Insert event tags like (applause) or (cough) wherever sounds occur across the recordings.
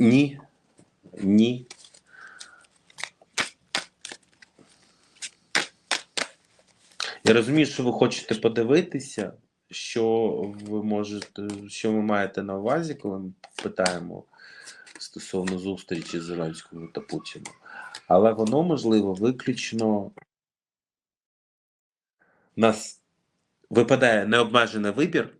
Ні. Ні. Я розумію, що ви хочете подивитися, що ви можете, що ви маєте на увазі, коли ми питаємо стосовно зустрічі з Зеленського та Путіна. Але воно можливо виключно нас випадає необмежений вибір,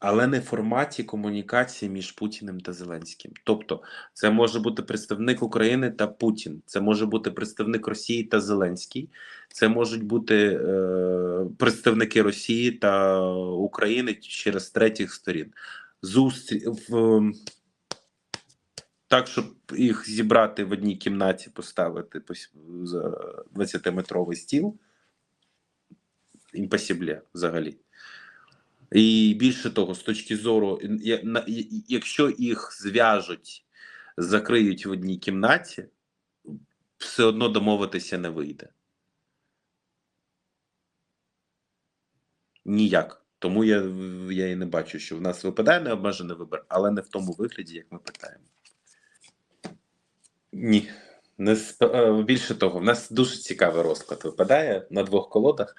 але не в форматі комунікації між Путіним та Зеленським. Тобто, це може бути представник України та Путін, це може бути представник Росії та Зеленський, це можуть бути е, представники Росії та України через третіх сторін. Зустрі в так, щоб їх зібрати в одній кімнаті, поставити за 20-метровий стіл. Імпосібле взагалі. І більше того, з точки зору, якщо їх зв'яжуть, закриють в одній кімнаті, все одно домовитися не вийде. Ніяк. Тому я, я і не бачу, що в нас випадає необмежений вибір, але не в тому вигляді, як ми питаємо. Ні. Не е, більше того, в нас дуже цікавий розклад випадає на двох колодах.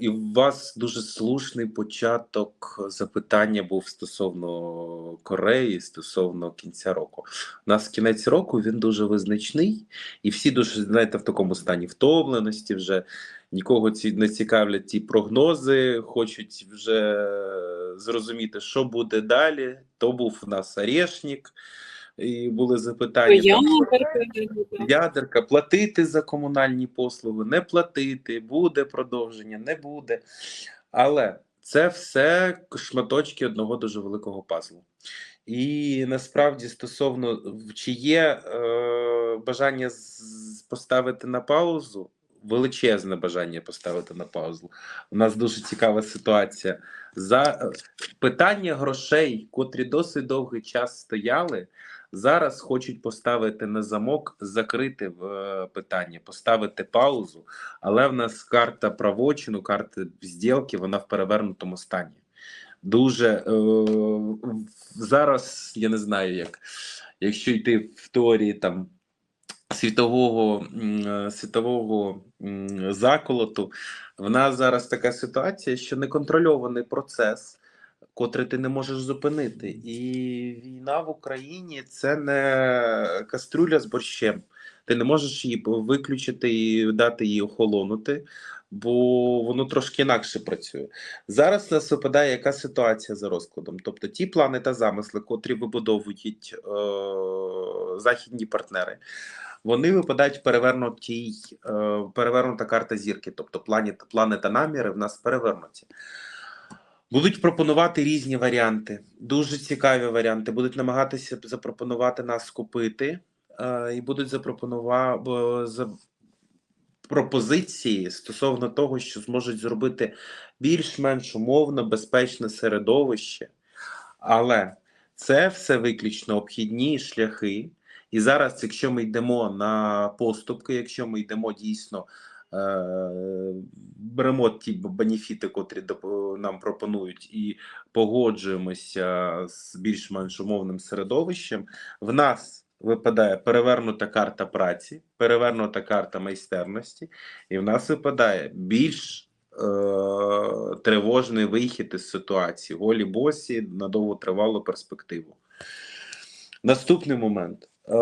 І у вас дуже слушний початок запитання був стосовно Кореї, стосовно кінця року. У нас кінець року він дуже визначний, і всі дуже знаєте в такому стані втомленості. Вже нікого ці не цікавлять ті прогнози, хочуть вже зрозуміти, що буде далі. То був у нас Орешник, і були запитання. Ядерка, ядерка, платити за комунальні послуги, не платити, буде продовження, не буде. Але це все шматочки одного дуже великого пазлу. І насправді, стосовно чи є е, бажання поставити на паузу, величезне бажання поставити на паузу. У нас дуже цікава ситуація. За е, питання грошей, котрі досить довгий час стояли, зараз хочуть поставити на замок, закрити е, питання, поставити паузу. Але в нас карта правочину, карта зділки, вона в перевернутому стані. Дуже е, зараз я не знаю, як якщо йти в теорії там світового е, світового заколоту, в нас зараз така ситуація, що неконтрольований процес, котрий ти не можеш зупинити. І війна в Україні це не кастрюля з борщем. Ти не можеш її виключити і дати їй охолонути, бо воно трошки інакше працює. Зараз нас випадає яка ситуація за розкладом. Тобто ті плани та замисли, котрі вибудовують е, західні партнери, вони випадають перевернутій, е, перевернута карта зірки, тобто плані, плани та наміри в нас перевернуті. Будуть пропонувати різні варіанти, дуже цікаві варіанти. Будуть намагатися запропонувати нас купити, е, і будуть запропонувати за пропозиції стосовно того, що зможуть зробити більш-менш умовно безпечне середовище. Але це все виключно обхідні шляхи. І зараз, якщо ми йдемо на поступки, якщо ми йдемо дійсно, беремо ті бенефіти, котрі нам пропонують, і погоджуємося з більш-менш умовним середовищем, в нас випадає перевернута карта праці, перевернута карта майстерності, і в нас випадає більш е, тривожний вихід із ситуації, голі босі на довготривалу перспективу. Наступний момент. Е,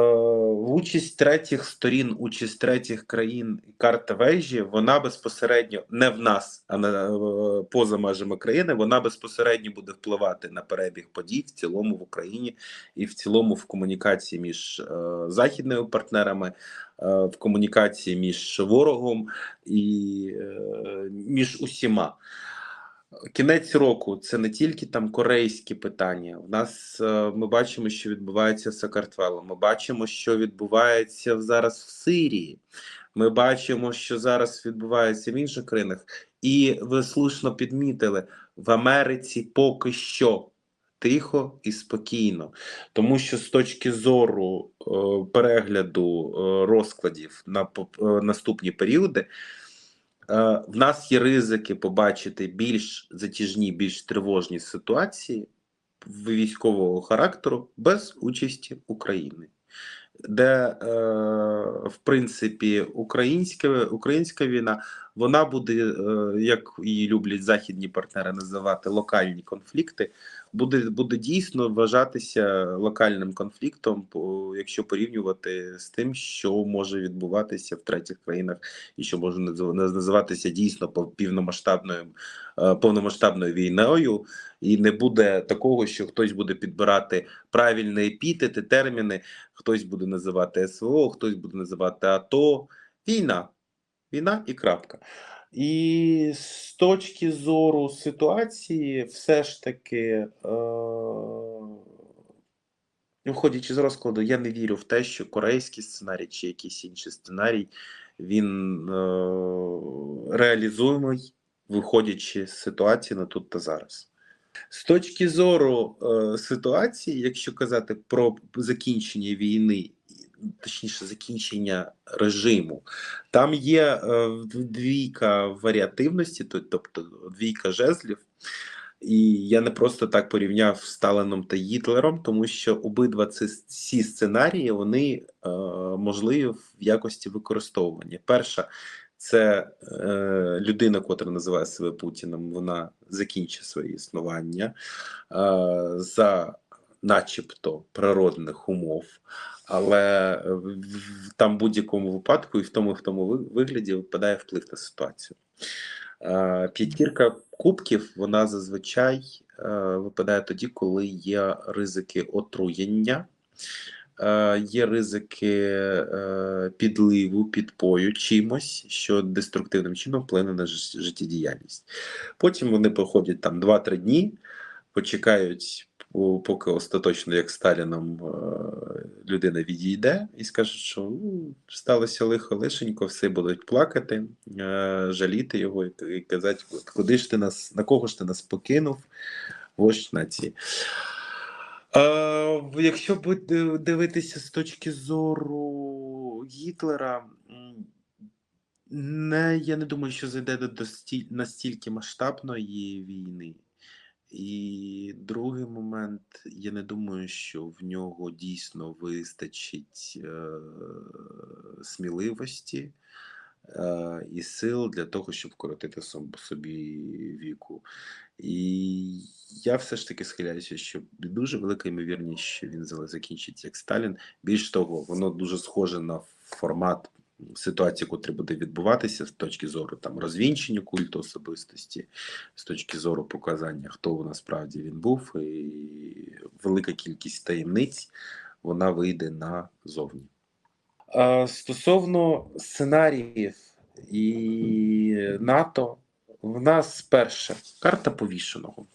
участь третіх сторін, участь третіх країн і карта вежі, вона безпосередньо не в нас, а на, е, поза межами країни, вона безпосередньо буде впливати на перебіг подій в цілому в Україні і в цілому в комунікації між е, західними партнерами, в комунікації між ворогом і між усіма. Кінець року це не тільки там корейські питання. У нас е, ми бачимо, що відбувається з Сакартвелом. Ми бачимо, що відбувається зараз в Сирії. Ми бачимо, що зараз відбувається в інших країнах. І ви слушно підмітили, в Америці поки що тихо і спокійно, тому що з точки зору е, перегляду е, розкладів на е, наступні періоди. Е, В нас є ризики побачити більш затяжні, більш тривожні ситуації військового характеру без участі України. Де, е, в принципі, українська, українська війна вона буде, е, як її люблять західні партнери називати локальні конфлікти, буде, буде дійсно вважатися локальним конфліктом, по- якщо порівнювати з тим, що може відбуватися в третіх країнах, і що може називатися дійсно пов- півномасштабною е, повномасштабною війною, і не буде такого, що хтось буде підбирати правильні епітети, терміни, хтось буде називати СВО, хтось буде називати АТО. Війна. Війна і крапка. І з точки зору ситуації, все ж таки, е, виходячи з розкладу, я не вірю в те, що корейський сценарій чи якийсь інший сценарій він е, реалізуємий, виходячи з ситуації на тут та зараз. З точки зору е, ситуації, якщо казати про закінчення війни, точніше, закінчення режиму, там є е, двійка варіативності, тобто двійка жезлів. І я не просто так порівняв з Сталином та Гітлером, тому що обидва ці, ці сценарії вони е, можливі в якості використовування. Перша це е, людина, котра називає себе Путіним, вона закінчить своє існування е, за начебто природних умов, але в- в- там будь-якому випадку і в тому і в тому вигляді випадає вплив на ситуацію. Е, П'ятірка кубків вона зазвичай е, випадає тоді, коли є ризики отруєння, е, є ризики е, підливу, підпою чимось, що деструктивним чином вплине на життєдіяльність. Потім вони проходять там 2-3 дні, почекають, по- поки остаточно, як Сталіном, е, людина відійде і скаже, що «Ну, сталося лихо лишенько, всі будуть плакати, е, жаліти його і, казати, куди ж ти нас, на кого ж ти нас покинув, вождь нації. Е, якщо дивитися з точки зору Гітлера, не, я не думаю, що зайде до настільки масштабної війни. І другий момент, я не думаю, що в нього дійсно вистачить е, сміливості е, і сил для того, щоб вкоротити сом- собі віку. І я все ж таки схиляюся, що дуже велика ймовірність, що він за- закінчить як Сталін. Більш того, воно дуже схоже на формат ситуації, котрі буде відбуватися з точки зору там розвінчення культу особистості, з точки зору показання, хто насправді він був, і велика кількість таємниць вона вийде назовні. А, Стосовно сценаріїв і НАТО, в нас перше карта повішеного.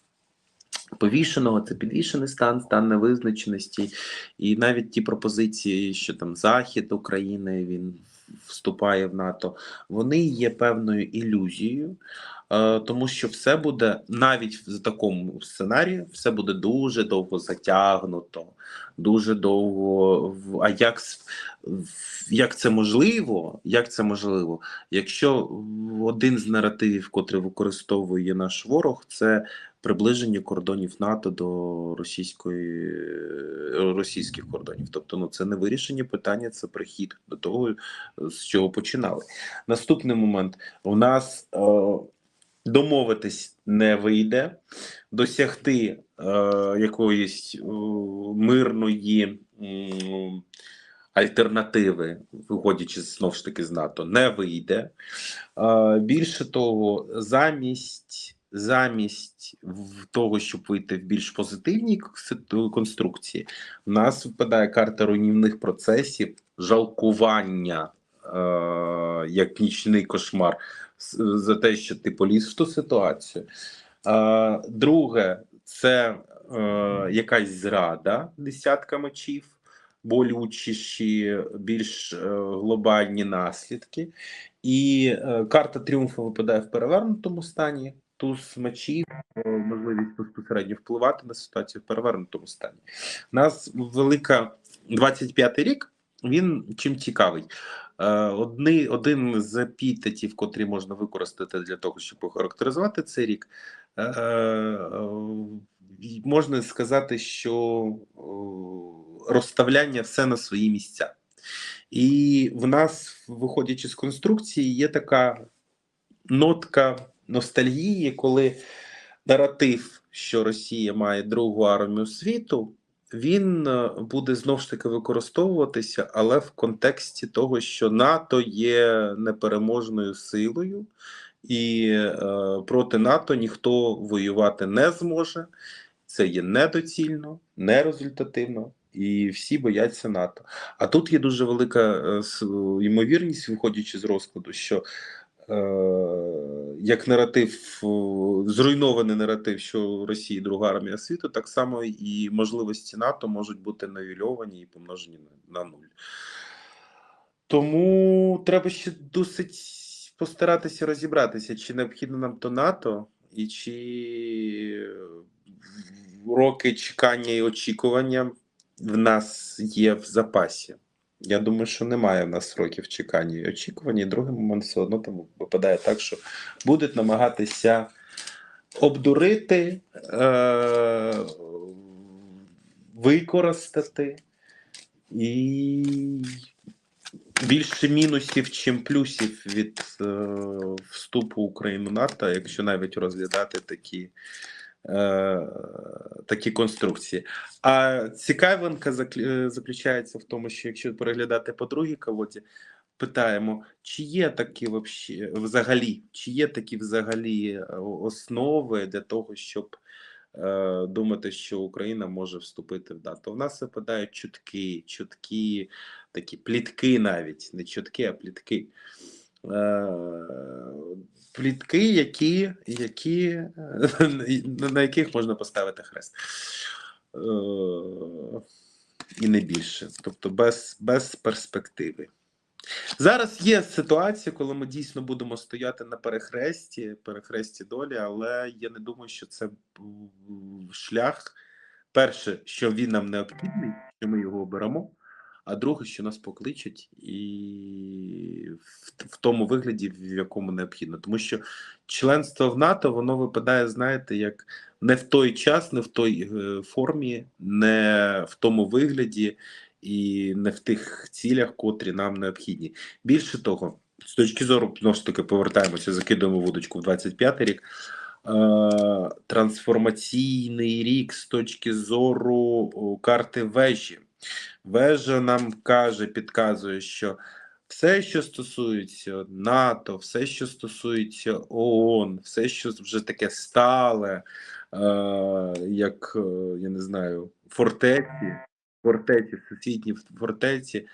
Повішеного це підвішений стан, стан невизначеності, і навіть ті пропозиції, що там Захід України він вступає в НАТО, вони є певною ілюзією, е, тому що все буде навіть в такому сценарії, все буде дуже довго затягнуто, дуже довго. А як, як це можливо? Як це можливо? Якщо один з наративів, котрий використовує наш ворог, це приближення кордонів НАТО до російської е, російських кордонів. Тобто, ну це не вирішення питання, це прихід до того, з чого починали. Наступний момент у нас е, домовитись не вийде, досягти е, якоїсь е, мирної. м, Альтернативи, виходячи знову ж таки з НАТО, не вийде. Е, Більше того, замість замість того, щоб вийти в більш позитивній конструкції, в нас випадає карта руйнівних процесів, жалкування е, як нічний кошмар за те, що ти поліз в ту ситуацію. Е, друге, це е, якась зрада десятка мечів, болючіші, більш е, глобальні наслідки. І е, карта тріумфу випадає в перевернутому стані. Туз мечів, е, можливість безпосередньо впливати на ситуацію в перевернутому стані. У нас велика 25-й рік. Він чим цікавий. Е, Одни, один з епітетів, котрі можна використати для того, щоб охарактеризувати цей рік, е, можна сказати, що розставляння все на свої місця. І в нас, виходячи з конструкції, є така нотка ностальгії, коли наратив, що Росія має другу армію світу, він е, буде знов ж таки використовуватися, але в контексті того, що НАТО є непереможною силою, і е, проти НАТО ніхто воювати не зможе. Це є недоцільно, нерезультативно, і всі бояться НАТО. А тут є дуже велика е, ймовірність, виходячи з розкладу, що як наратив, зруйнований наратив, що Росії друга армія світу, так само і можливості НАТО можуть бути навільовані і помножені на нуль. Тому треба ще досить постаратися розібратися, чи необхідно нам то НАТО, і чи роки чекання і очікування в нас є в запасі. Я думаю, що немає в нас років чекання і очікування. Другий момент все одно там випадає так, що будуть намагатися обдурити, е- використати і більше мінусів, чим плюсів від е, вступу України в НАТО, якщо навіть розглядати такі, е, такі конструкції. А цікавинка е, заключається в тому, що якщо переглядати по другій колоді, питаємо, чи є такі взагалі, чи є такі взагалі е, основи для того, щоб думати, що Україна може вступити в НАТО. У нас випадають чутки, чутки, такі плітки навіть, не чутки, а плітки. Плітки, які, які, е, (laughs) на яких можна поставити хрест. Е, і не більше. Тобто без, без перспективи. Зараз є ситуація, коли ми дійсно будемо стояти на перехресті, перехресті долі, але я не думаю, що це шлях. Перше, що він нам необхідний, що ми його оберемо. А друге, що нас покличуть, і в, тому вигляді, в якому необхідно. Тому що членство в НАТО воно випадає, знаєте, як не в той час, не в той е, формі, не в тому вигляді і не в тих цілях, котрі нам необхідні. Більше того, з точки зору знову ж таки повертаємося, закидуємо вудочку в 25-й рік. Е, трансформаційний рік з точки зору карти вежі. Вежа нам каже, підказує, що все, що стосується НАТО, все, що стосується ООН, все, що вже таке стале, е, як е, я не знаю, фортеці, фортеці, сусідні фортеці.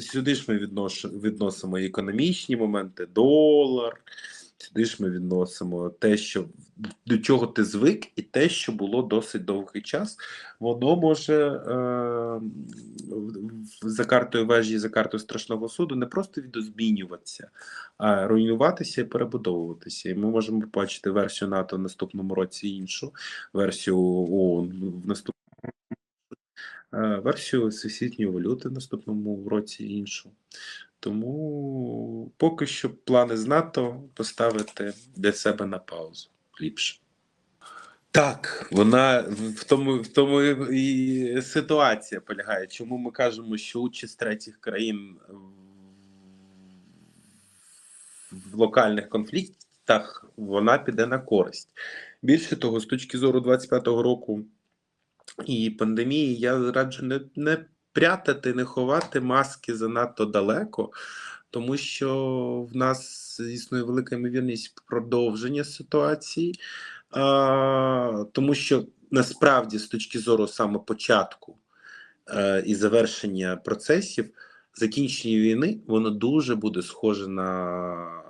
Сюди ж ми відносимо економічні моменти, долар. Сюди ж ми відносимо те, що до чого ти звик, і те, що було досить довгий час, воно може е, за картою вежі, за картою страшного суду не просто відозмінюватися, а руйнуватися і перебудовуватися. І ми можемо побачити версію НАТО в наступному році іншу, версію ООН в наступному е, версію всесвітньої валюти в наступному році іншу. Тому поки що плани з НАТО поставити для себе на паузу ліпше. Так, вона в тому, в тому і ситуація полягає. Чому ми кажемо, що участь третіх країн в- локальних конфліктах вона піде на користь. Більше того, з точки зору 25-го року і пандемії, я раджу не, не прятати, не ховати маски занадто далеко, тому що в нас існує велика ймовірність продовження ситуації. А, тому що насправді, з точки зору саме початку е, і завершення процесів, закінчення війни, воно дуже буде схоже на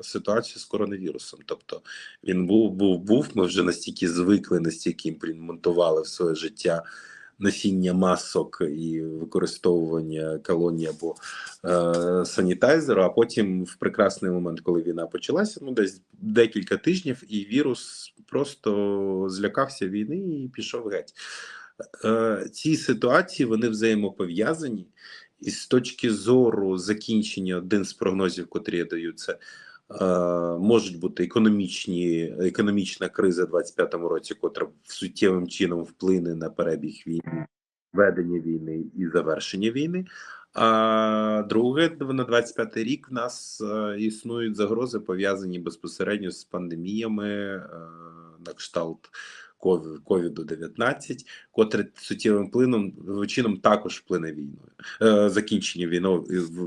ситуацію з коронавірусом. Тобто він був, був, був. Ми вже настільки звикли, настільки імплементували в своє життя носіння масок і використовування колонії або е, санітайзеру. А потім, в прекрасний момент, коли війна почалася, ну десь декілька тижнів, і вірус просто злякався війни і пішов геть. Е, ці ситуації вони взаємопов'язані, і з точки зору закінчення один з прогнозів, котрі я даю, це можуть бути економічні, економічна криза в 25-му році, котра суттєвим чином вплине на перебіг війни, ведення війни і завершення війни. А друге, на 25-й рік в нас е, існують загрози, пов'язані безпосередньо з пандеміями е, на кшталт ковіду 19 котре суттєвим впливом чином також вплине війною е, закінчення війни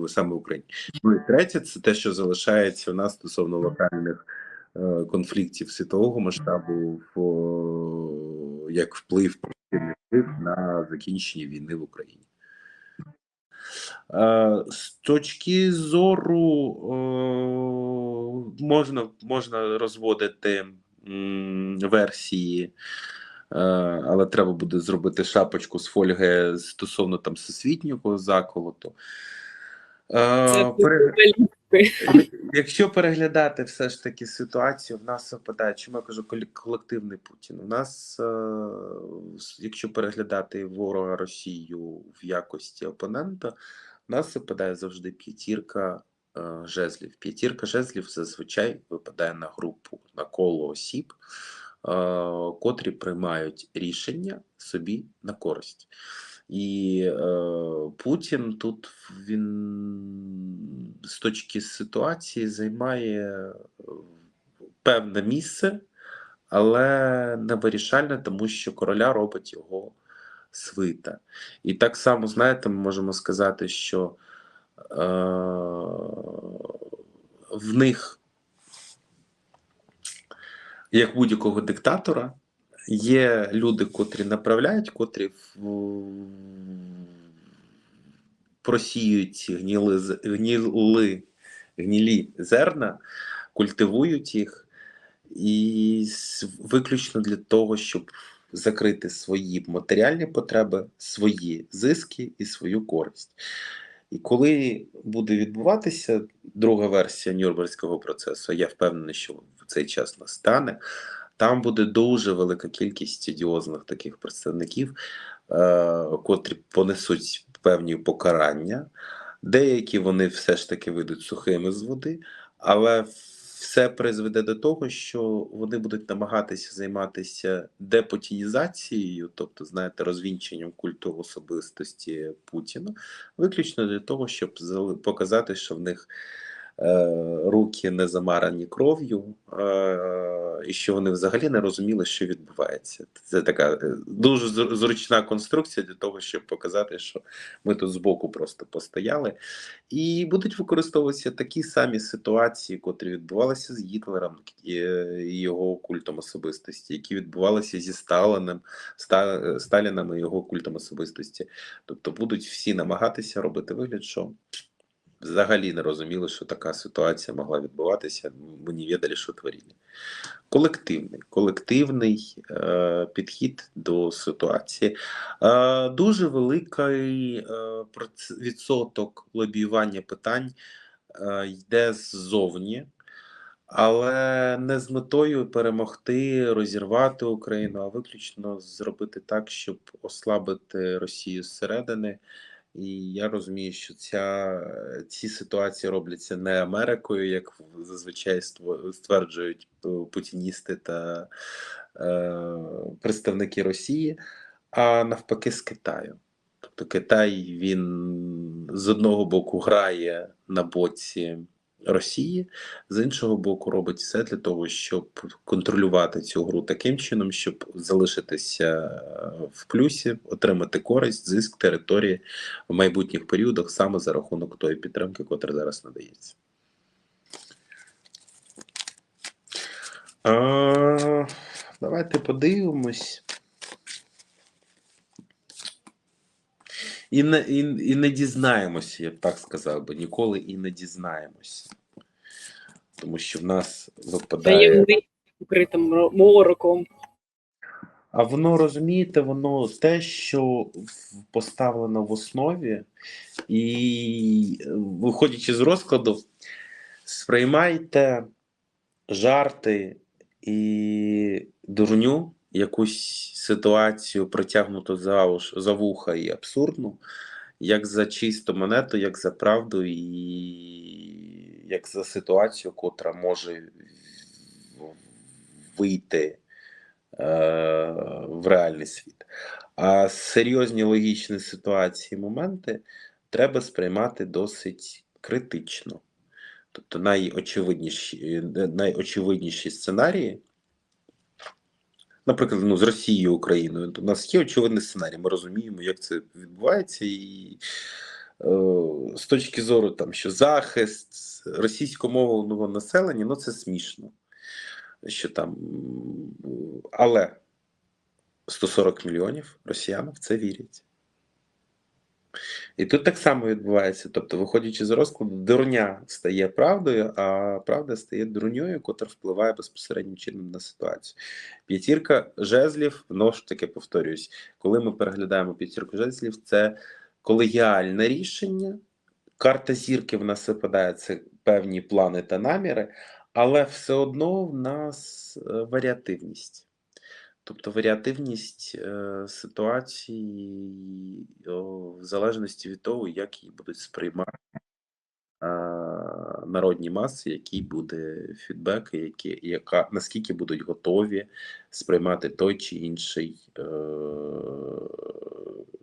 саме в Україні. Ну і третє, це те, що залишається в нас стосовно локальних е, конфліктів світового масштабу, в, як вплив вплив на закінчення війни в Україні. Е, з точки зору можна можна розводити версії, е, але треба буде зробити шапочку з фольги стосовно там всесвітнього заколоту. Це Пере... Якщо переглядати все ж таки ситуацію, в нас випадає, чому я кажу колективний Путін. У нас, якщо переглядати ворога Росію в якості опонента, у нас випадає завжди п'ятірка жезлів. П'ятірка жезлів зазвичай випадає на групу, на коло осіб, котрі приймають рішення собі на користь. І е, Путін тут він з точки ситуації займає певне місце, але не вирішальне, тому що короля робить його свита. І так само, знаєте, ми можемо сказати, що е, в них, як будь-якого диктатора, є люди, котрі направляють, котрі просіють гніли, гніли, гнілі зерна, культивують їх і виключно для того, щоб закрити свої матеріальні потреби, свої зиски і свою користь. І коли буде відбуватися друга версія Нюрнберзького процесу, я впевнений, що в цей час настане. Там буде дуже велика кількість одіозних таких представників, е, котрі понесуть певні покарання. Деякі вони все ж таки вийдуть сухими з води, але все призведе до того, що вони будуть намагатися займатися депутінізацією, тобто, знаєте, розвінченням культу особистості Путіна, виключно для того, щоб показати, що в них руки не замарані кров'ю, е, і що вони взагалі не розуміли, що відбувається. Це така е, дуже зручна конструкція для того, щоб показати, що ми тут збоку просто постояли, і будуть використовуватися такі самі ситуації, котрі відбувалися з Гітлером і його культом особистості, які відбувалися зі Сталиним, Сталіном і його культом особистості. Тобто будуть всі намагатися робити вигляд, що взагалі не розуміли, що така ситуація могла відбуватися. Ми не відали, що творили. Колективний колективний е, підхід до ситуації. Е, Дуже великий е, відсоток лобіювання питань е, йде ззовні. Але не з метою перемогти, розірвати Україну, а виключно зробити так, щоб ослабити Росію зсередини, і я розумію, що ця, ці ситуації робляться не Америкою, як зазвичай стверджують путіністи та е, представники Росії, а навпаки, з Китаю. Тобто Китай він з одного боку грає на боці. Росії з іншого боку робить все для того, щоб контролювати цю гру таким чином, щоб залишитися в плюсі, отримати користь, зиск території в майбутніх періодах саме за рахунок тої підтримки, котра зараз надається. А, Давайте подивимось. І не і, і не дізнаємося, я б так сказав би, ніколи і не дізнаємося. Тому що в нас випадає. укритим мороком. А воно розумієте, воно те, що поставлено в основі, і виходячи з розкладу, сприймайте жарти і дурню якусь ситуацію притягнуту за за вуха і абсурдну, як за чисту монету, як за правду, і як за ситуацію, котра може вийти е, в реальний світ. А серйозні логічні ситуації, моменти треба сприймати досить критично. Тобто найочевидніші, найочевидніші сценарії, наприклад, ну, з Росією, Україною, то у нас є очевидний сценарій. Ми розуміємо, як це відбувається, і е, з точки зору, там, що захист російськомовного населення, ну це смішно. Що там, але 140 мільйонів росіян в це вірять. І тут так само відбувається. Тобто, виходячи з розкладу, дурня стає правдою, а правда стає дурньою, котра впливає безпосереднім чином на ситуацію. П'ятірка жезлів, знову ж таки повторююсь, коли ми переглядаємо п'ятірку жезлів, це колегіальне рішення. Карта зірки в нас випадає це певні плани та наміри, але все одно в нас е, варіативність. Тобто варіативність е, ситуації в залежності від того, як її будуть сприймати е, народні маси, який буде фідбек, які, яка, наскільки будуть готові сприймати той чи інший е,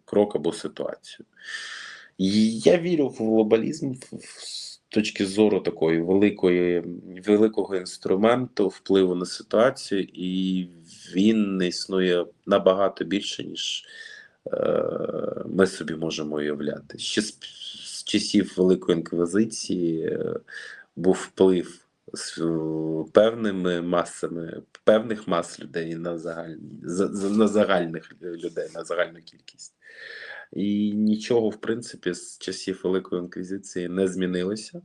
крок або ситуацію. І я вірю в глобалізм в- точки зору такої великої, великого інструменту впливу на ситуацію, і він не існує набагато більше, ніж е, ми собі можемо уявляти. Ще з, з часів Великої інквізиції е, був вплив з певними масами, певних мас людей на загальні, за- за- на загальних людей, на загальну кількість. І нічого, в принципі, з часів Великої інквізиції не змінилося.